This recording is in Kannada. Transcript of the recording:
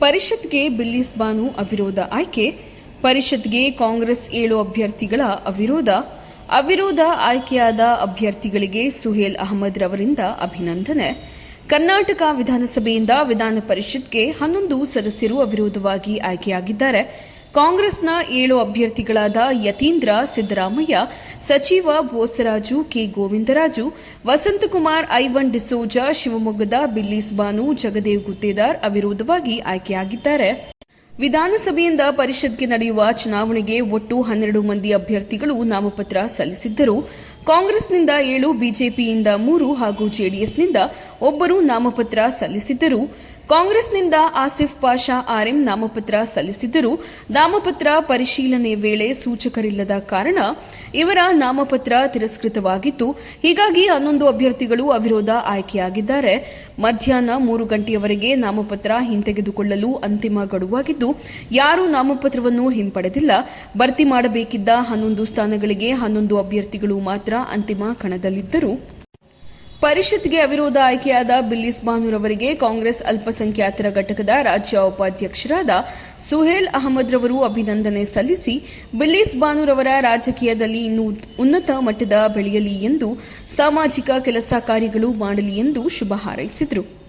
ಪರಿಷತ್ಗೆ ಬಿಲ್ಲಿಸ್ ಬಾನು ಅವಿರೋಧ ಆಯ್ಕೆ, ಪರಿಷತ್ಗೆ ಕಾಂಗ್ರೆಸ್ ಏಳು ಅಭ್ಯರ್ಥಿಗಳ ಅವಿರೋಧ ಅವಿರೋಧ ಆಯ್ಕೆಯಾದ ಅಭ್ಯರ್ಥಿಗಳಿಗೆ ಸುಹೇಲ್ ಅಹಮದ್ ರವರಿಂದ ಅಭಿನಂದನೆ. ಕರ್ನಾಟಕ ವಿಧಾನಸಭೆಯಿಂದ ವಿಧಾನ ಪರಿಷತ್ಗೆ ಹನ್ನೊಂದು ಸದಸ್ಯರು ಅವಿರೋಧವಾಗಿ ಆಯ್ಕೆಯಾಗಿದ್ದಾರೆ. ಕಾಂಗ್ರೆಸ್ನ ಏಳು ಅಭ್ಯರ್ಥಿಗಳಾದ ಯತೀಂದ್ರ, ಸಿದ್ದರಾಮಯ್ಯ, ಸಚಿವ ಬೋಸರಾಜು, ಕೆ ಗೋವಿಂದರಾಜು, ವಸಂತಕುಮಾರ್, ಐವನ್ ಡಿಸೋಜಾ, ಶಿವಮೊಗ್ಗದ ಬಿಲ್ಲಿಸ್ ಬಾನು, ಜಗದೇವ್ ಗುತ್ತೇದಾರ್ ಅವಿರೋಧವಾಗಿ ಆಯ್ಕೆಯಾಗಿದ್ದಾರೆ. ವಿಧಾನಸಭೆಯಿಂದ ಪರಿಷತ್ಗೆ ನಡೆಯುವ ಚುನಾವಣೆಗೆ ಒಟ್ಟು ಹನ್ನೆರಡು ಮಂದಿ ಅಭ್ಯರ್ಥಿಗಳು ನಾಮಪತ್ರ ಸಲ್ಲಿಸಿದ್ದರು. ಕಾಂಗ್ರೆಸ್ನಿಂದ ಏಳು, ಬಿಜೆಪಿಯಿಂದ ಮೂರು ಹಾಗೂ ಜೆಡಿಎಸ್ನಿಂದ ಒಬ್ಬರು ನಾಮಪತ್ರ ಸಲ್ಲಿಸಿದ್ದರು. ಕಾಂಗ್ರೆಸ್ನಿಂದ ಆಸಿಫ್ ಪಾಷಾ ಆರ್ಎಂ ನಾಮಪತ್ರ ಸಲ್ಲಿಸಿದ್ದರು. ನಾಮಪತ್ರ ಪರಿಶೀಲನೆ ವೇಳೆ ಸೂಚಕರಿಲ್ಲದ ಕಾರಣ ಇವರ ನಾಮಪತ್ರ ತಿರಸ್ಕೃತವಾಗಿತ್ತು. ಹೀಗಾಗಿ ಹನ್ನೊಂದು ಅಭ್ಯರ್ಥಿಗಳು ಅವಿರೋಧ ಆಯ್ಕೆಯಾಗಿದ್ದಾರೆ. ಮಧ್ಯಾಹ್ನ ಮೂರು ಗಂಟೆಯವರೆಗೆ ನಾಮಪತ್ರ ಹಿಂತೆಗೆದುಕೊಳ್ಳಲು ಅಂತಿಮ ಗಡುವಾಗಿದ್ದು ಯಾರೂ ನಾಮಪತ್ರವನ್ನು ಹಿಂಪಡೆದಿಲ್ಲ. ಭರ್ತಿ ಮಾಡಬೇಕಿದ್ದ ಹನ್ನೊಂದು ಸ್ಥಾನಗಳಿಗೆ ಹನ್ನೊಂದು ಅಭ್ಯರ್ಥಿಗಳು ಮಾತ್ರ ಅಂತಿಮ ಕಣದಲ್ಲಿದ್ದರು. ಪರಿಷತ್ಗೆ ಅವಿರೋಧ ಆಯ್ಕೆಯಾದ ಬಿಲ್ಲಿಸ್ ಬಾನುರವರಿಗೆ ಕಾಂಗ್ರೆಸ್ ಅಲ್ಪಸಂಖ್ಯಾತರ ಘಟಕದ ರಾಜ್ಯ ಉಪಾಧ್ಯಕ್ಷರಾದ ಸುಹೇಲ್ ಅಹಮದ್ ರವರು ಅಭಿನಂದನೆ ಸಲ್ಲಿಸಿ, ಬಿಲ್ಲಿಸ್ ಬಾನುರವರ ರಾಜಕೀಯದಲ್ಲಿ ಇನ್ನೂ ಉನ್ನತ ಮಟ್ಟದ ಬೆಳೆಯಲಿ ಎಂದು, ಸಾಮಾಜಿಕ ಕೆಲಸ ಕಾರ್ಯಗಳು ಮಾಡಲಿ ಎಂದು ಶುಭ ಹಾರೈಸಿದರು.